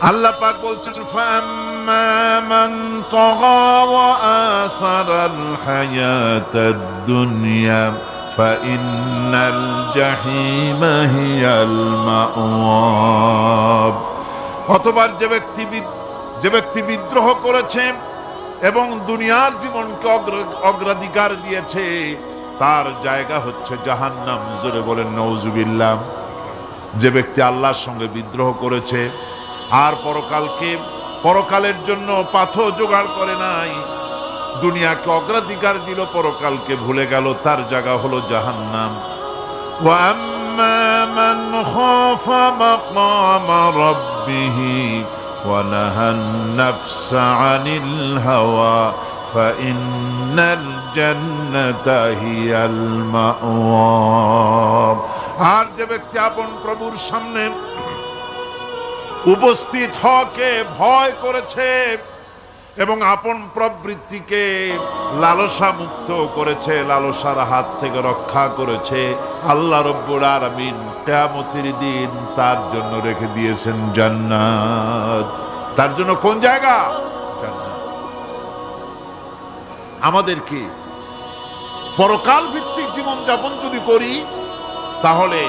আল্লাহ পাক বলছেন ফাম্মা মান তাগা ওয়া আসারাল হায়াতাদ দুনিয়া فإن الجحيم هي المأوى অতবার যে ব্যক্তি বিদ- যে ব্যক্তি বিদ্রোহ করেছে এবং দুনিয়ার জীবনকে অগ্র- অগ্রাধিকার দিয়েছে তার জায়গা হচ্ছে জাহান্নাম জোরে বলেন নওজুবিল্লাহ যে ব্যক্তি আল্লাহর সঙ্গে বিদ্রোহ করেছে আর পরকালকে পরকালের জন্য পাথর জোগাড় করে নাই দুনিয়াকে অগ্রাধিকার দিল পরকালকে ভুলে গেল তার জায়গা হলো জাহান্নাম وأما من خاف مقام ربه ونهى النفس عن الهوى فإن الجنة هي المأوى আর যে ব্যক্তি আপন প্রভুর সামনে উপস্থিত হকে ভয় করেছে এবং আপন প্রবৃত্তিকে লালসা মুক্ত করেছে, লালসার হাত থেকে রক্ষা করেছে। আল্লাহ রব্বুল আলামিন কিয়ামতের দিন তার জন্য রেখে দিয়েছেন জান্নাত। তার জন্য কোন জায়গা? আমাদেরকে পরকাল ভিত্তিক জীবন যাপন যদি করি, তাহলে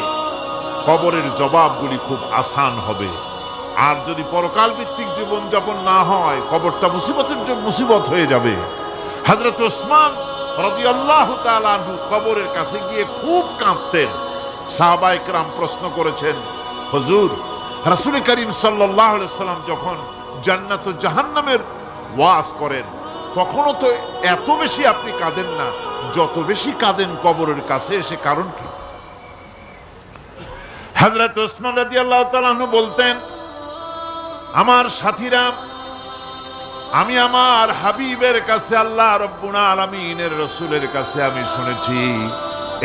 কবরের জবাবগুলি খুব আসান হবে। আর যদি পরকাল ভিত্তিক জীবন যাপন না হয়, কবরটা মুসিবতের জন্য মুসিবত হয়ে যাবে। হজরত ওসমান কবরের কাছে গিয়ে খুব কাঁদতেন। সাহাবাইকরাম প্রশ্ন করেছেন, হজুর, রাসুল করিম সাল্লাম যখন জান্নাত জাহান্নামের ওয়াজ করেন, তখনও তো এত বেশি আপনি কাঁদেন না। যত বেশি কাঁদেন কবরের কাছে এসে কারণ কি? হজরত ওসমান রাজি আল্লাহ বলতেন আমার সাথীরা, আমি আমার হাবিবের কাছে আল্লাহ রব্বুনা আলমিনের রসুলের কাছে আমি শুনেছি,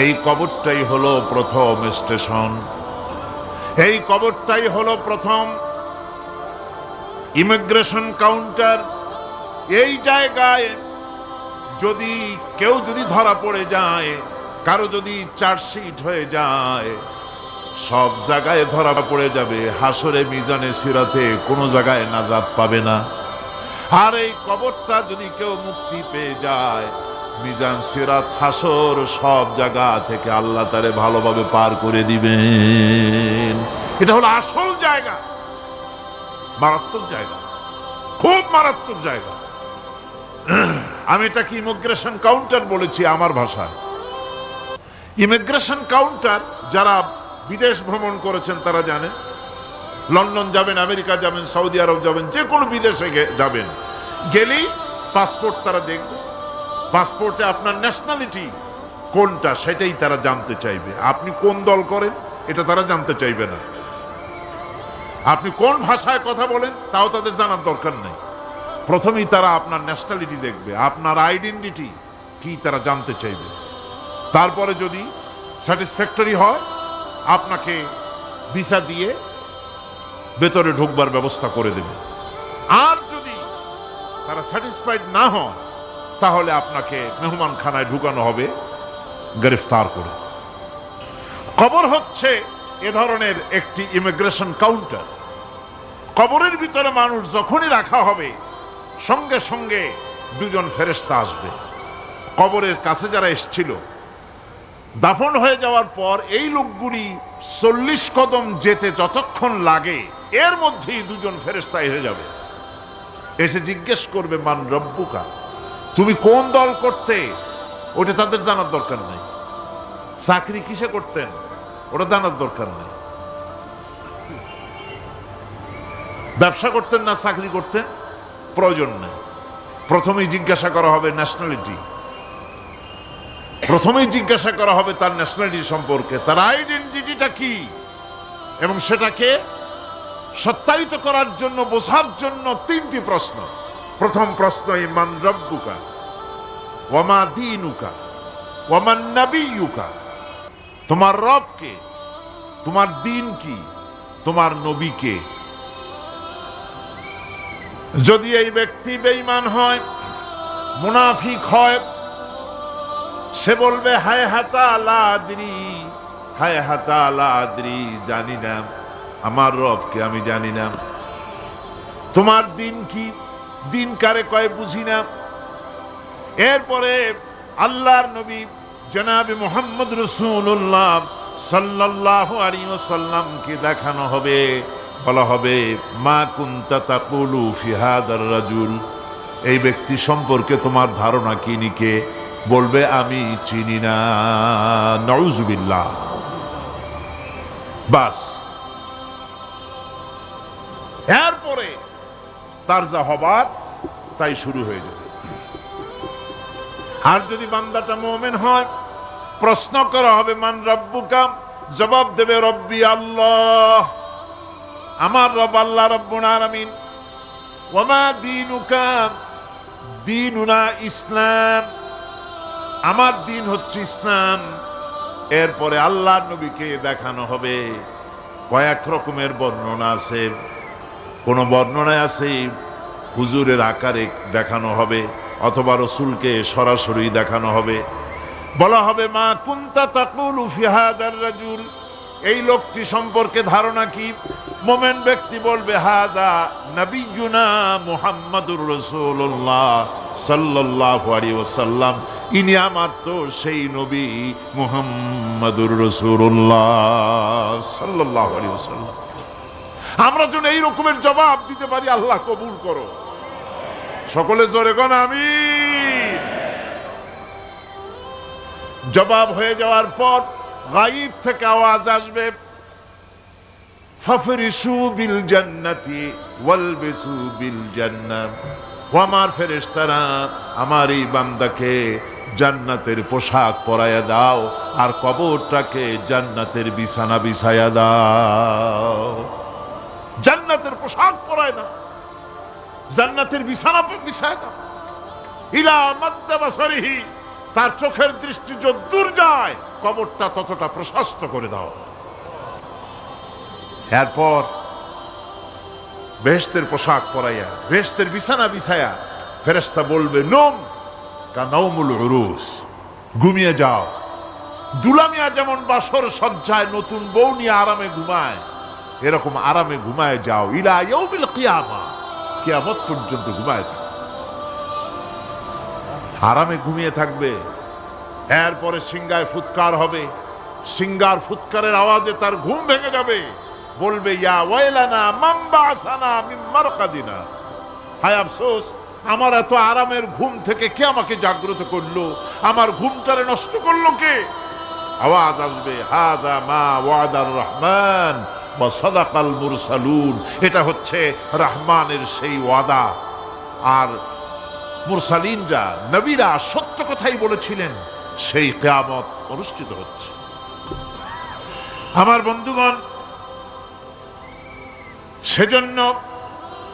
এই কবরটাই হলো প্রথম স্টেশন। এই কবরটাই হলো প্রথম ইমিগ্রেশন কাউন্টার। এই জায়গায় যদি কেউ যদি ধরা পড়ে যায়, কারও যদি চার্জশিট হয়ে যায় সব জায়গায় ধরা পড়ে যাবে। হাসরে মিজানে সিরাতে কোনো জায়গায় নাজাত পাবে না। আর এই কবরটা যদি কেউ মুক্তি পেয়ে যায়, মিজান সিরাত হাসর সব জায়গা থেকে আল্লাহ তারে ভালোভাবে পার করে দিবেন। এটা হলো আসল জায়গা। মারাত্মক জায়গা। খুব মারাত্মক জায়গা। আমি এটাকে ইমিগ্রেশন কাউন্টার বলেছি আমার ভাষায়? ইমিগ্রেশন কাউন্টার যারা বিদেশ ভ্রমণ করেছেন, তারা জানে। লন্ডন যাবেন, আমেরিকা যাবেন, সৌদি আরব যাবেন, যে কোনো বিদেশে যাবেন। গেলেই পাসপোর্ট তারা দেখবে। পাসপোর্টে আপনার ন্যাশনালিটি কোনটা সেটাই তারা জানতে চাইবে। আপনি কোন দল করেন, এটা তারা জানতে চাইবে না। আপনি কোন ভাষায় কথা বলেন, তাও তাদের জানার দরকার নেই। প্রথমেই তারা আপনার ন্যাশনালিটি দেখবে, আপনার আইডেন্টিটি কি তারা জানতে চাইবে। তারপরে যদি স্যাটিসফ্যাক্টরি হয় আপনাকে ভিসা দিয়ে ভেতরে ঢুকবার ব্যবস্থা করে দেবে। আর যদি তারা স্যাটিসফাইড না হয় তাহলে আপনাকে মেহমানখানায় ঢুকানো হবে, গ্রেফতার করে। কবর হচ্ছে, এ ধরনের একটি ইমিগ্রেশন কাউন্টার কবরের ভিতরে মানুষ যখনই রাখা হবে, সঙ্গে সঙ্গে দুজন ফেরেস্তা আসবে। কবরের কাছে যারা এসছিল দাফন হয়ে যাওয়ার পর এই লোকগুলি চল্লিশ কদম যেতে যতক্ষণ লাগে, এর মধ্যেই দুজন ফেরেস্তা হয়ে যাবে। এসে জিজ্ঞেস করবে, মান রব্বুকা, তুমি কোন দল করতে? ওটা তাদের জানার দরকার নেই। চাকরি কিসে করতেন? ওটা জানার দরকার নেই। ব্যবসা করতেন না, চাকরি করতেন? প্রয়োজন নেই। প্রথমেই জিজ্ঞাসা করা হবে ন্যাশনালিটি প্রথমেই জিজ্ঞাসা করা হবে তার ন্যাশনালিটি সম্পর্কে। তার আইডেন্টিটিটা কি? এবং সেটাকে সত্যায়িত করার জন্য, বোঝার জন্য তিনটি প্রশ্ন। প্রথম প্রশ্ন, ইমান রব্বুকা, ওয়ামা দিনুকা ওয়ামান নবিয়ুকা। তোমার রবকে তোমার দিন কি? তোমার নবীকে যদি এই ব্যক্তি বেঈমান হয়, মুনাফিক হয় সে বলবে, হায় হাতা আলাদ্রি, হায় হাতা আলাদ্রি, জানি না, আমার রবকে আমি জানি না। তোমার দিন কি? দিন কারে কয় বুঝি না। এরপরে আল্লাহর নবী জনাবে মোহাম্মদ রসুল্লাহ সাল্লাহ সাল্লামকে দেখানো হবে। বলা হবে, মা কুন্তা তাকুলু ফিহাদার রাজুল। এই ব্যক্তি সম্পর্কে তোমার ধারণা কি নিকে? বলবে, আমি চিনি না। নজুবিল্লাহ বাস। এরপরে তার যা হবার তাই শুরু হয়ে যাবে। আর যদি বান্দাটা মোমেন হয়, প্রশ্ন করা হবে, মান রব্বুকা? জবাব দেবে, রব্বি আল্লাহ। আমার রব আল্লাহ দিনুকা? দিনুনা ইসলাম। আমার দিন হচ্ছে ইসলাম। এরপরে আল্লাহ নবীকে দেখানো হবে। কয়েক রকমের বর্ণনা আছে। কোন বর্ণনায় আছে, হুজুরের আকারে দেখানো হবে অথবা রসুলকে সরাসরি দেখানো হবে। বলা হবে, মা কুন্তা তাকুল রাজুল? এই লোকটি সম্পর্কে ধারণা কি? মোমেন ব্যক্তি বলবে, হাদা নবীনা মুহাম্মাদুর রসুল্লাহ সাল্লাল্লাহু আলাইহি ওয়াসাল্লাম। ইনি আমার তো সেই নবী মুহাম্মাদুর রসুল্লাহ আমরা যেন এই রকমের জবাব দিতে পারি, আল্লাহ কবুল করো। সকলে জোরে কোন আমি জবাব হয়ে যাওয়ার পর গাইব থেকে আওয়াজ আসবে ফাফরিসু বিল জান্নাতি ওয়ালবিসু বিল জান্নাত ও আমার ফেরেশতারা, আমার এই বান্দাকে জান্নাতের পোশাক পরাইয়া দাও, আর কবরটাকে জান্নাতের বিছানা বিছায়া দাও। জান্নাতের পোশাক পরায় দাও, জান্নাতের বিছানা বিছায় দাও। তার চোখের দৃষ্টি যদ্দূর যায়, কবরটা ততটা প্রশস্ত করে দাও। এরপর বেহেস্তের পোশাক পরাইয়া বেহেস্তের বিছানা বিছায়া ফেরেস্তা বলবে, নোম ঘুমিয়ে যাও। দুলামিয়া যেমন বাসর সজ্জায় নতুন বউ নিয়ে আরামে ঘুমায়, এরকম আরামে ঘুমায় যাও। কিয়ামা। কিয়ামত পর্যন্ত ঘুমায় আরামে ঘুমিয়ে থাকবে। এরপরে সিঙ্গায় ফুৎকার হবে। সিঙ্গার ফুৎকারের আওয়াজে তার ঘুম ভেঙে যাবে। বলবে, ইয়া ওয়াইলানা মাম্বা আসানা মিন মারকাদিনা। হায় আফসোস আমার এত আরামের ঘুম থেকে কে আমাকে জাগ্রত করল? আমার ঘুমটারে নষ্ট করল কে? আওয়াজ আসবে, হাদা মা ওয়াদার রহমান বা সদাকাল মুরসালুন। এটা হচ্ছে রহমানের সেই ওয়াদা। আর মুরসালিনরা, নবীরা সত্য কথাই বলেছিলেন, সেই কেয়ামত অনুষ্ঠিত হচ্ছে। আমার বন্ধুগণ, সেজন্য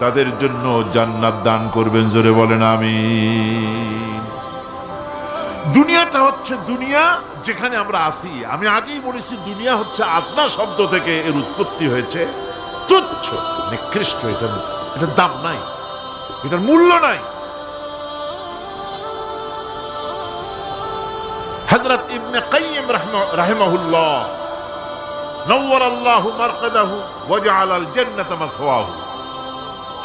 তাদের জন্য জান্নাত দান করবেন, জোরে বলেন আমি দুনিয়াটা হচ্ছে দুনিয়া, যেখানে আমরা আসি আমি আগেই বলেছি, দুনিয়া হচ্ছে আত্মা শব্দ থেকে এর উৎপত্তি হয়েছে। তুচ্ছ, নিকৃষ্ট, এটা এটার দাম নাই, এটার মূল্য নাই। হজরত ইবনে কাইয়িম রাহিমাহুল্লাহ নওয়ার আল্লাহ মারকাদাহু ওয়াজআল আল জান্নাত মাথওয়াহু।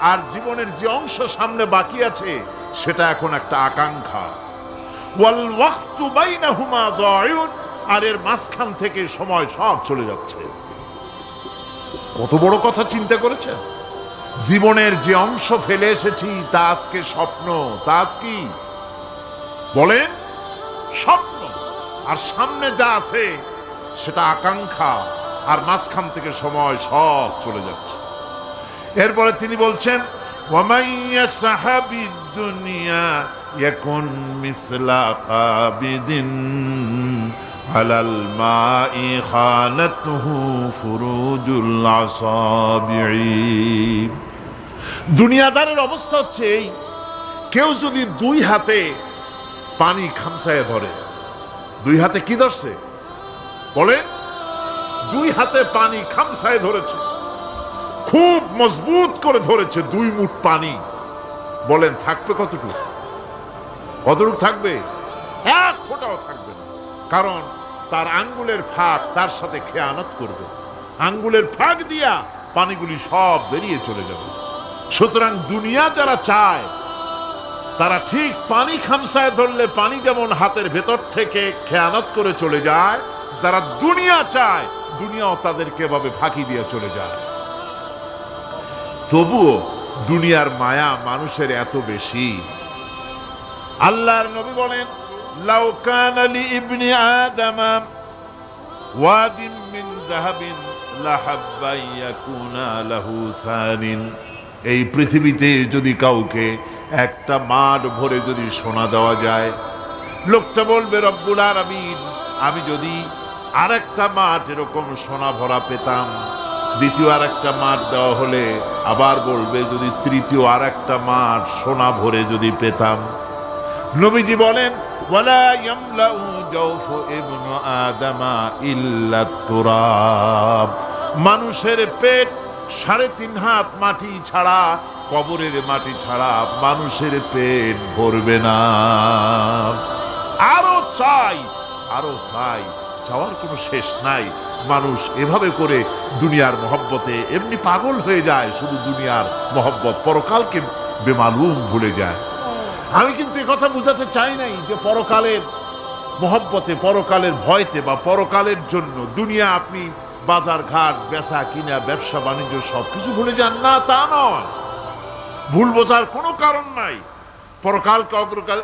আর জীবনের যে অংশ সামনে বাকি আছে, সেটা এখন একটা আকাঙ্ক্ষা। আর এর মাঝখান থেকে সময় সব চলে যাচ্ছে। কত বড় কথা চিন্তা করেছেন জীবনের যে অংশ ফেলে এসেছি, তা আজকে স্বপ্ন, তা আজ কি? বলেন, স্বপ্ন। আর সামনে যা আছে, সেটা আকাঙ্ক্ষা। আর মাঝখান থেকে সময় সব চলে যাচ্ছে। এরপরে তিনি বলছেন আলাল দুনিয়াদারের অবস্থা হচ্ছে এই, কেউ যদি দুই হাতে পানি খামসায় ধরে, দুই হাতে কি ধরছে? বলে দুই হাতে পানি খামসায় ধরেছে। খুব মজবুত করে ধরেছে দুই মুঠ পানি। বলেন, থাকবে কতটুকু? কতটুকু থাকবে? এক ফোঁটাও থাকবে না। কারণ তার আঙ্গুলের ফাঁক তার সাথে খেয়ানত করবে। আঙ্গুলের ফাঁক দিয়া পানিগুলি সব বেরিয়ে চলে যাবে। সুতরাং দুনিয়া যারা চায়, তারা ঠিক পানি খামসায় ধরলে পানি যেমন হাতের ভেতর থেকে খেয়ানত করে চলে যায়, যারা দুনিয়া চায় দুনিয়াও তাদেরকে এভাবে ফাঁকি দিয়ে চলে যায়। তবুও দুনিয়ার মায়া মানুষের এত বেশি। আল্লাহর নবী বলেন, লাউ কানা লি ইবনি আদম ওয়াদিন মিন যাহাবিন লাহাব্বা ইয়াকুনা লাহু সানিন। এই পৃথিবীতে যদি কাউকে একটা মাঠ ভরে যদি সোনা দেওয়া যায়, লোকটা বলবে, রব্বুল আলামিন, আমি যদি আরেকটা মাঠ এরকম সোনা ভরা পেতাম। দ্বিতীয় আর একটা মাঠ দেওয়া হলে আবার বলবে, যদি তৃতীয় আর একটা মাঠ সোনা ভরে যদি পেতাম। নবীজি বলেন মানুষের পেট সাড়ে তিন হাত মাটি ছাড়া, কবরের মাটি ছাড়া মানুষের পেট ভরবে না। আরও চাই আরও চাই চাওয়ার কোনো শেষ নাই। মানুষ এভাবে করে দুনিয়ার মহব্বতে এমনি পাগল হয়ে যায়, শুধু দুনিয়ার মহব্বত। পরকালকে বেমালুম ভুলে যায়। আমি কিন্তু কথা বুঝাতে চাই নাই যে পরকালের মহব্বতে, পরকালের ভয়তে বা পরকালের জন্য দুনিয়া আপনি বাজার ঘাট, বেচা কিনা, ব্যবসা, বাণিজ্য সবকিছু ভুলে যান। না, তা নয়। ভুল বোঝার কোনো কারণ নাই। পরকালকে অগ্রকাল